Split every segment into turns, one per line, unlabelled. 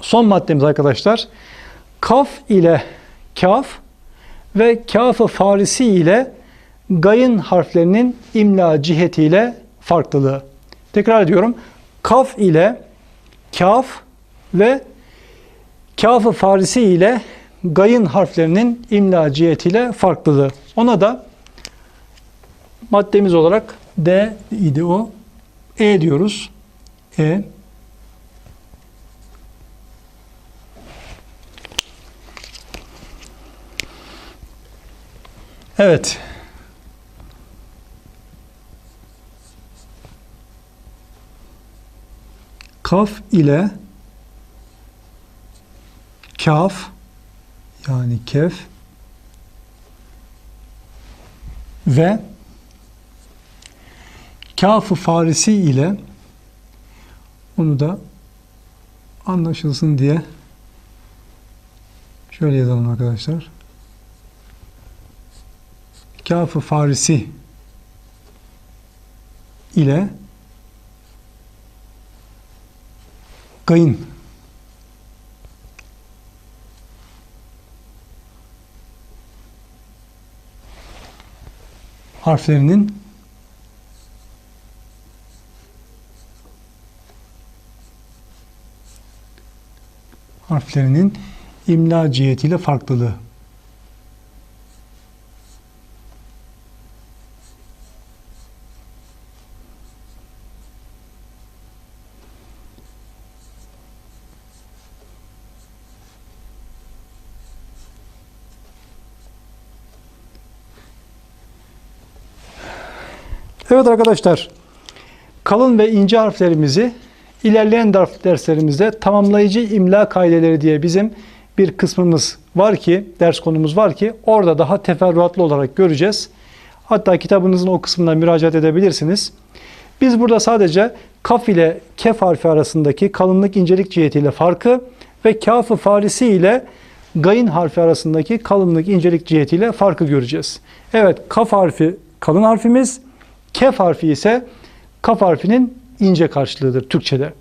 Son maddemiz arkadaşlar. Kaf ile kaf ve kaf-ı farisi ile gayın harflerinin imla cihetiyle farklılığı. Tekrar ediyorum. Kaf ile kaf ve kaf-ı farisi ile gayın harflerinin imla cihetiyle farklılığı. Ona da maddemiz olarak D idi o. E diyoruz. E. Evet. Kaf ile kaf yani kef ve kaf-ı farisi ile onu da anlaşılsın diye şöyle yazalım arkadaşlar. Kaf-ı farisi ile gayın harflerinin harflerinin imla cihetiyle farklılığı. Evet arkadaşlar, kalın ve ince harflerimizi ilerleyen ders- derslerimizde tamamlayıcı imla kaideleri diye bizim bir kısmımız var ki, ders konumuz var ki orada daha teferruatlı olarak göreceğiz. Hatta kitabınızın o kısmına müracaat edebilirsiniz. Biz burada sadece kaf ile kef harfi arasındaki kalınlık incelik cihetiyle farkı ve kaf-ı farisi ile gayın harfi arasındaki kalınlık incelik cihetiyle farkı göreceğiz. Evet kaf harfi kalın harfimiz, kef harfi ise kaf harfinin ince karşılığıdır Türkçe'de.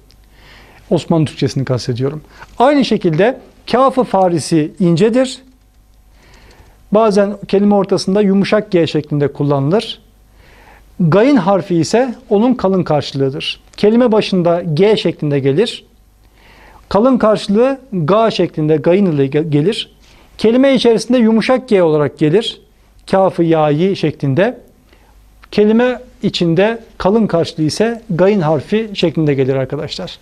Osmanlı Türkçesini kastediyorum. Aynı şekilde kaf-ı farisi incedir. Bazen kelime ortasında yumuşak G şeklinde kullanılır. Gayın harfi ise onun kalın karşılığıdır. Kelime başında G şeklinde gelir. Kalın karşılığı Ga şeklinde gayın ile ge- gelir. Kelime içerisinde yumuşak G olarak gelir. Kafı yayi şeklinde. Kelime içinde kalın karşılığı ise gayın harfi şeklinde gelir arkadaşlar.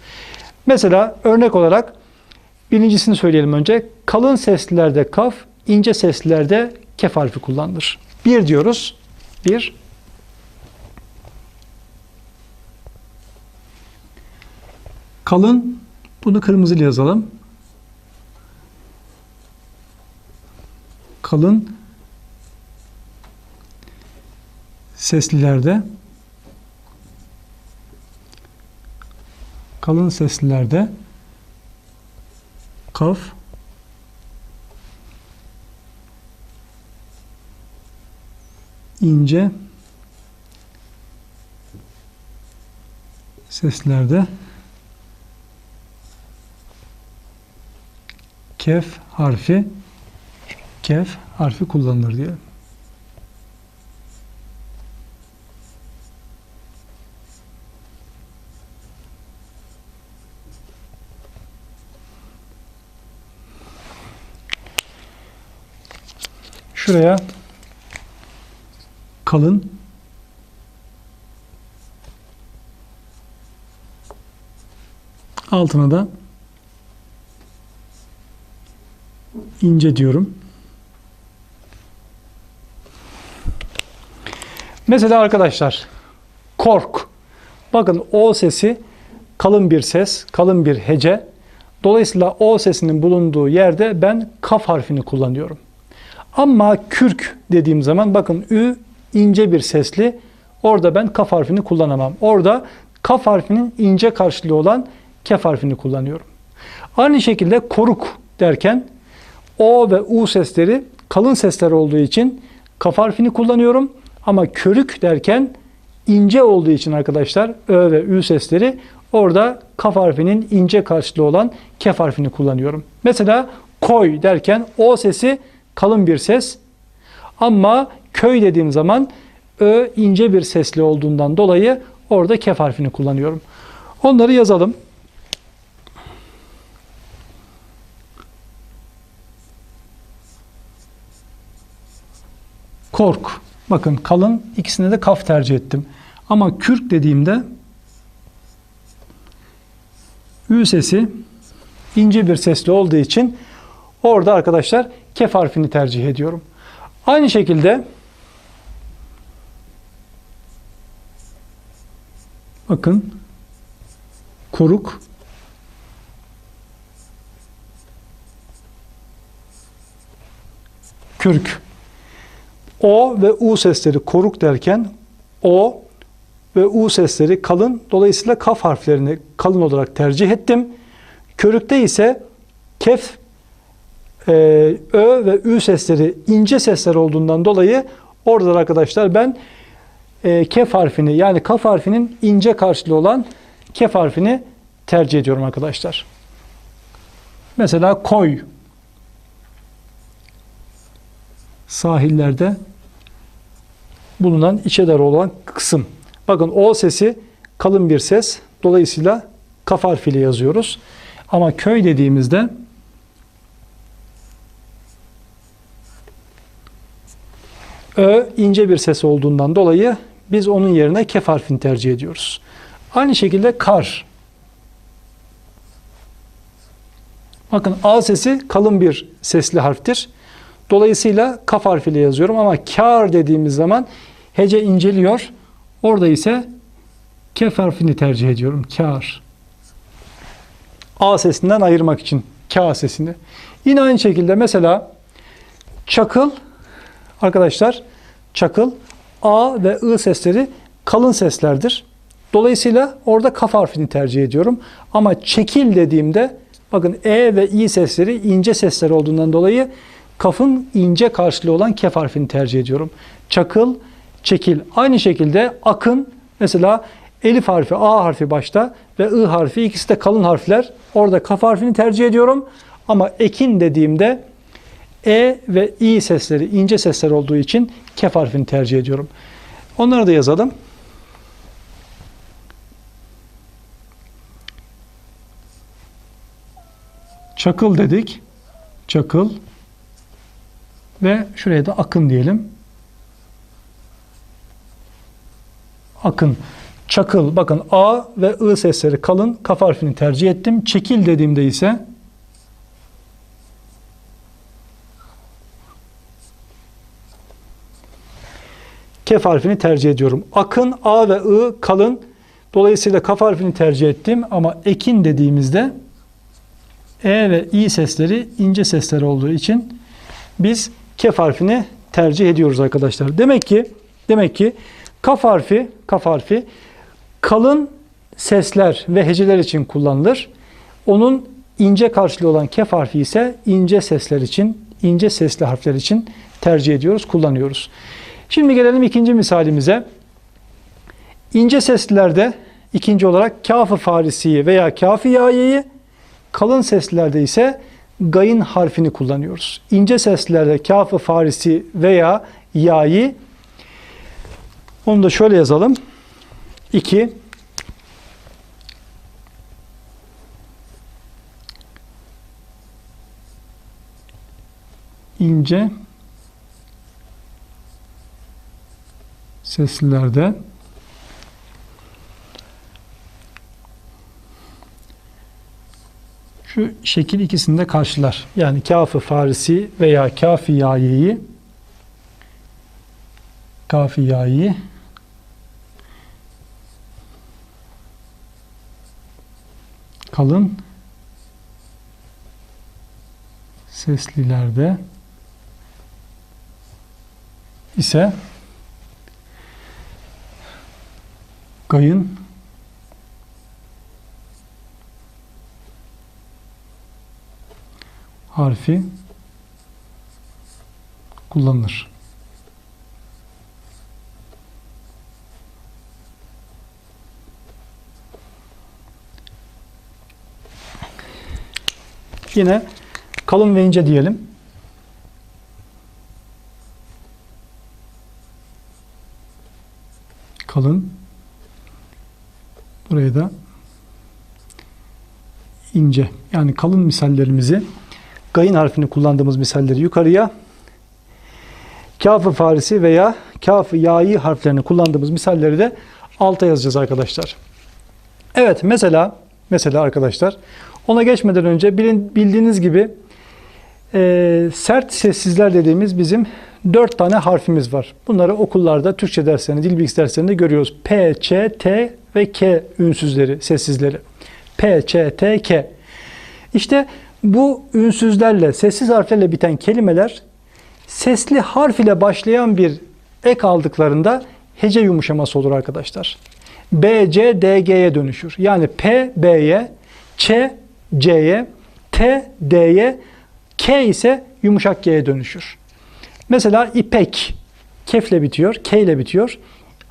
Mesela örnek olarak birincisini söyleyelim önce. Kalın seslilerde kaf, ince seslilerde kef harfi kullanılır. Bir diyoruz. Bir. Kalın, bunu kırmızıyla yazalım. Kalın seslilerde. Kalın seslilerde. Kaf. İnce. Seslerde kef harfi. Kef harfi kullanılır diye. Şuraya kalın altına da ince diyorum. Mesela arkadaşlar kork. Bakın o sesi kalın bir ses, kalın bir hece. Dolayısıyla o sesinin bulunduğu yerde ben kaf harfini kullanıyorum. Ama kürk dediğim zaman bakın ü ince bir sesli. Orada ben kaf harfini kullanamam. Orada kaf harfinin ince karşılığı olan kef harfini kullanıyorum. Aynı şekilde koruk derken o ve u sesleri kalın sesler olduğu için kaf harfini kullanıyorum. Ama körük derken ince olduğu için arkadaşlar ö ve ü sesleri orada kaf harfinin ince karşılığı olan kef harfini kullanıyorum. Mesela koy derken o sesi kalın bir ses. Ama köy dediğim zaman ö ince bir sesli olduğundan dolayı orada kef harfini kullanıyorum. Onları yazalım. Kork. Bakın kalın ikisine de kaf tercih ettim. Ama kürk dediğimde ü sesi ince bir sesli olduğu için orada arkadaşlar kef harfini tercih ediyorum. Aynı şekilde bakın koruk kürk o ve U sesleri koruk derken O ve U sesleri kalın. Dolayısıyla kaf harflerini kalın olarak tercih ettim. Körükte ise kef, e, Ö ve Ü sesleri ince sesler olduğundan dolayı orada da arkadaşlar ben e, kef harfini yani kaf harfinin ince karşılığı olan kef harfini tercih ediyorum arkadaşlar. Mesela koy sahillerde bulunan içe dar olan kısım. Bakın o sesi kalın bir ses. Dolayısıyla kaf harfiyle yazıyoruz. Ama köy dediğimizde ö ince bir ses olduğundan dolayı biz onun yerine kef harfini tercih ediyoruz. Aynı şekilde kar. Bakın A sesi kalın bir sesli harftir. Dolayısıyla kaf harfiyle yazıyorum ama kar dediğimiz zaman hece inceliyor. Orada ise kef harfini tercih ediyorum. Kar. A sesinden ayırmak için K sesini. Yine aynı şekilde mesela çakıl arkadaşlar çakıl A ve I sesleri kalın seslerdir. Dolayısıyla orada kaf harfini tercih ediyorum. Ama çekil dediğimde bakın E ve İ sesleri ince sesler olduğundan dolayı kafın ince karşılığı olan kef harfini tercih ediyorum. Çakıl, çekil. Aynı şekilde akın mesela elif harfi, A harfi başta ve I harfi ikisi de kalın harfler. Orada kaf harfini tercih ediyorum. Ama ekin dediğimde E ve İ sesleri ince sesler olduğu için kef harfini tercih ediyorum. Onları da yazalım. Çakıl dedik. Çakıl. Ve şuraya da akın diyelim. Akın. Çakıl. Bakın A ve I sesleri kalın. Kaf harfini tercih ettim. Çekil dediğimde ise kef harfini tercih ediyorum. Akın A ve I kalın. Dolayısıyla kaf harfini tercih ettim ama ekin dediğimizde E ve İ sesleri ince sesler olduğu için biz kef harfini tercih ediyoruz arkadaşlar. Demek ki demek ki kaf harfi kaf harfi kalın sesler ve heceler için kullanılır. Onun ince karşılığı olan kef harfi ise ince sesler için, ince sesli harfler için tercih ediyoruz, kullanıyoruz. Şimdi gelelim ikinci misalimize. İnce seslilerde ikinci olarak kaf-ı farisiyi veya kaf-ı yayeyi, kalın seslerde ise gayın harfini kullanıyoruz. İnce seslerde kaf-ı farisi veya yayi onu da şöyle yazalım. 2 ince seslilerde şu şekil ikisini de karşılar. Yani kafı farisi veya kafi yayiyi kafi yayi kalın seslilerde ise Gay'ın harfi kullanılır. Yine kalın ve ince diyelim. Kalın Buraya da ince. Yani kalın misallerimizi gayın harfini kullandığımız misalleri yukarıya kafı farisi veya kafı yayi harflerini kullandığımız misalleri de alta yazacağız arkadaşlar. Evet mesela mesela arkadaşlar ona geçmeden önce bilin, bildiğiniz gibi e, sert sessizler dediğimiz bizim dört tane harfimiz var. Bunları okullarda Türkçe derslerinde, dil bilgisi derslerinde görüyoruz. P, Ç, T ve K ünsüzleri, sessizleri. P, Ç, T, K. İşte bu ünsüzlerle, sessiz harflerle biten kelimeler sesli harf ile başlayan bir ek aldıklarında hece yumuşaması olur arkadaşlar. B, C, D, G'ye dönüşür. Yani P, B'ye, Ç, C'ye, T, D'ye, K ise yumuşak G'ye dönüşür. Mesela ipek, kefle bitiyor, K ile bitiyor.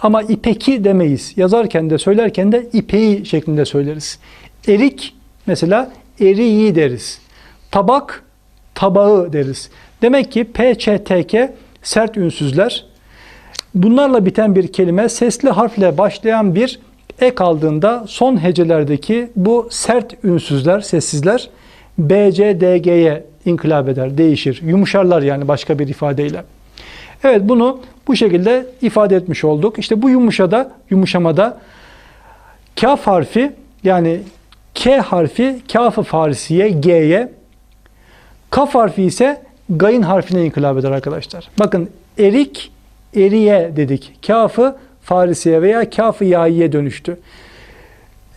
Ama ipeki demeyiz. Yazarken de söylerken de ipeği şeklinde söyleriz. Erik mesela eriği deriz. Tabak, tabağı deriz. Demek ki P, Ç, T, K sert ünsüzler. Bunlarla biten bir kelime sesli harfle başlayan bir ek aldığında son hecelerdeki bu sert ünsüzler, sessizler B, C, D, G'ye inkılap eder, değişir. Yumuşarlar yani başka bir ifadeyle. Evet bunu bu şekilde ifade etmiş olduk. İşte bu yumuşada, yumuşamada kaf harfi yani K harfi kafı farisiye, G'ye, kaf harfi ise gayın harfine inkılap eder arkadaşlar. Bakın erik, eriye dedik. Kafı farisiye veya kafı yayiye dönüştü.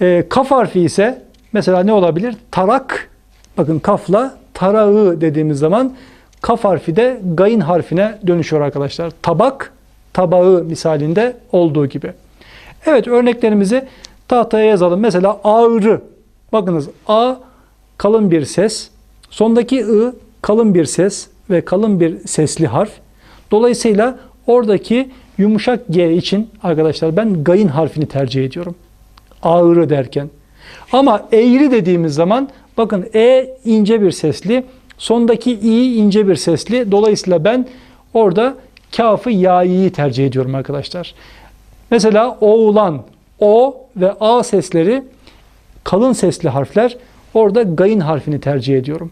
E, kaf harfi ise mesela ne olabilir? Tarak, bakın kafla tarağı dediğimiz zaman kaf harfi de gayın harfine dönüşüyor arkadaşlar. Tabak, tabağı misalinde olduğu gibi. Evet örneklerimizi tahtaya yazalım. Mesela ağrı. Bakınız A kalın bir ses. Sondaki I kalın bir ses ve kalın bir sesli harf. Dolayısıyla oradaki yumuşak G için arkadaşlar ben gayın harfini tercih ediyorum. Ağrı derken. Ama eğri dediğimiz zaman bakın E ince bir sesli. Sondaki i ince bir sesli. Dolayısıyla ben orada kafı yayiyi tercih ediyorum arkadaşlar. Mesela oğlan, o ve a sesleri kalın sesli harfler. Orada gayın harfini tercih ediyorum.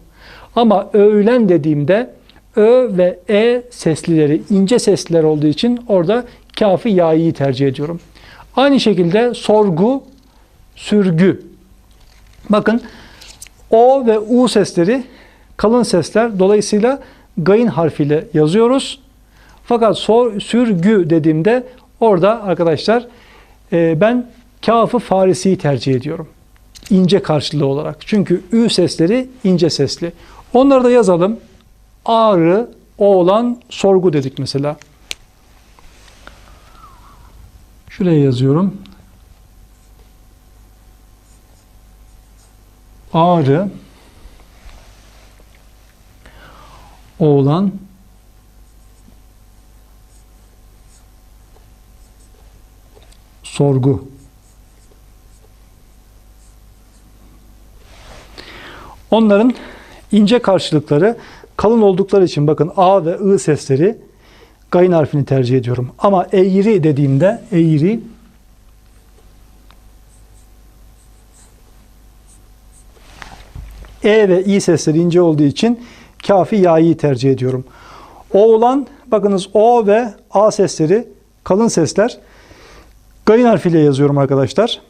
Ama öğlen dediğimde ö ve e seslileri ince sesliler olduğu için orada kafı yayiyi tercih ediyorum. Aynı şekilde sorgu, sürgü. Bakın o ve u sesleri kalın sesler. Dolayısıyla gayın harfiyle yazıyoruz. Fakat sor, sürgü dediğimde orada arkadaşlar e, ben kafı farisiyi tercih ediyorum. İnce karşılığı olarak. Çünkü ü sesleri ince sesli. Onları da yazalım. Ağrı, oğlan, sorgu dedik mesela. Şuraya yazıyorum. Ağrı, oğlan, sorgu. Onların ince karşılıkları kalın oldukları için bakın A ve I sesleri gayın harfini tercih ediyorum. Ama eğri dediğimde eğri E ve İ sesleri ince olduğu için kafi ya'yı tercih ediyorum. Oğlan bakınız O ve A sesleri kalın sesler. Gayın harfiyle yazıyorum arkadaşlar.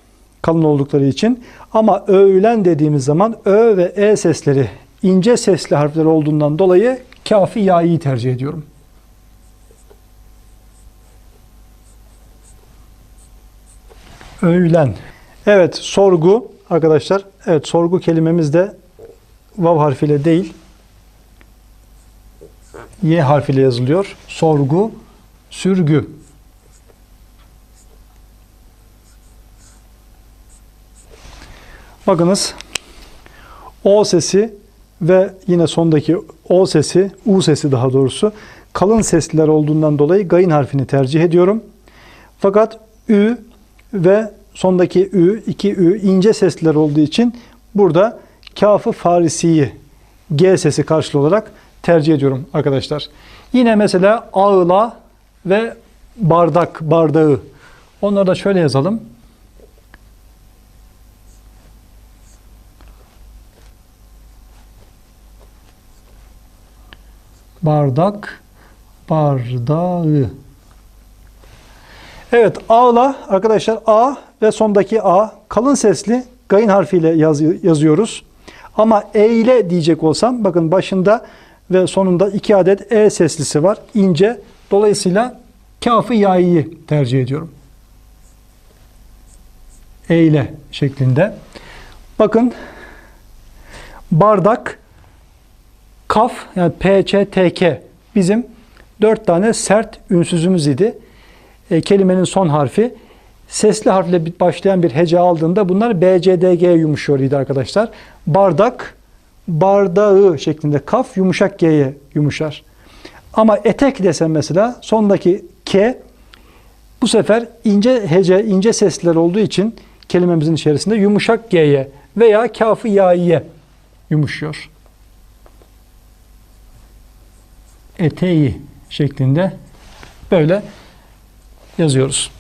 Kalın oldukları için. Ama öğlen dediğimiz zaman Ö ve E sesleri ince sesli harfler olduğundan dolayı kafi ya'yı tercih ediyorum. Öğlen. Evet sorgu arkadaşlar. Evet sorgu kelimemiz de vav harfiyle değil Y harfiyle yazılıyor. Sorgu, sürgü. Bakınız O sesi ve yine sondaki O sesi, U sesi daha doğrusu kalın sesliler olduğundan dolayı gayın harfini tercih ediyorum. Fakat Ü ve sondaki Ü, iki Ü ince sesliler olduğu için burada kafı farisiyi G sesi karşılığı olarak tercih ediyorum arkadaşlar. Yine mesela ağla ve bardak, bardağı. Onları da şöyle yazalım. Bardak, bardağı. Evet, ağla arkadaşlar A ve sondaki A kalın sesli gayın harfiyle yaz- yazıyoruz. Ama eyle diyecek olsam bakın başında ve sonunda iki adet E seslisi var. ince. Dolayısıyla kafı yayı tercih ediyorum. Eyle şeklinde. Bakın bardak kaf yani P, Ç, T, K bizim dört tane sert ünsüzümüz idi. E, kelimenin son harfi. Sesli harfle başlayan bir hece aldığında bunlar B, C, D, G yumuşuyor idi arkadaşlar. Bardak, bardağı şeklinde kaf yumuşak G'ye yumuşar. Ama etek desem mesela sondaki K bu sefer ince hece, ince sesler olduğu için kelimemizin içerisinde yumuşak G'ye veya kafı yaiye yumuşuyor. Eteği şeklinde böyle yazıyoruz.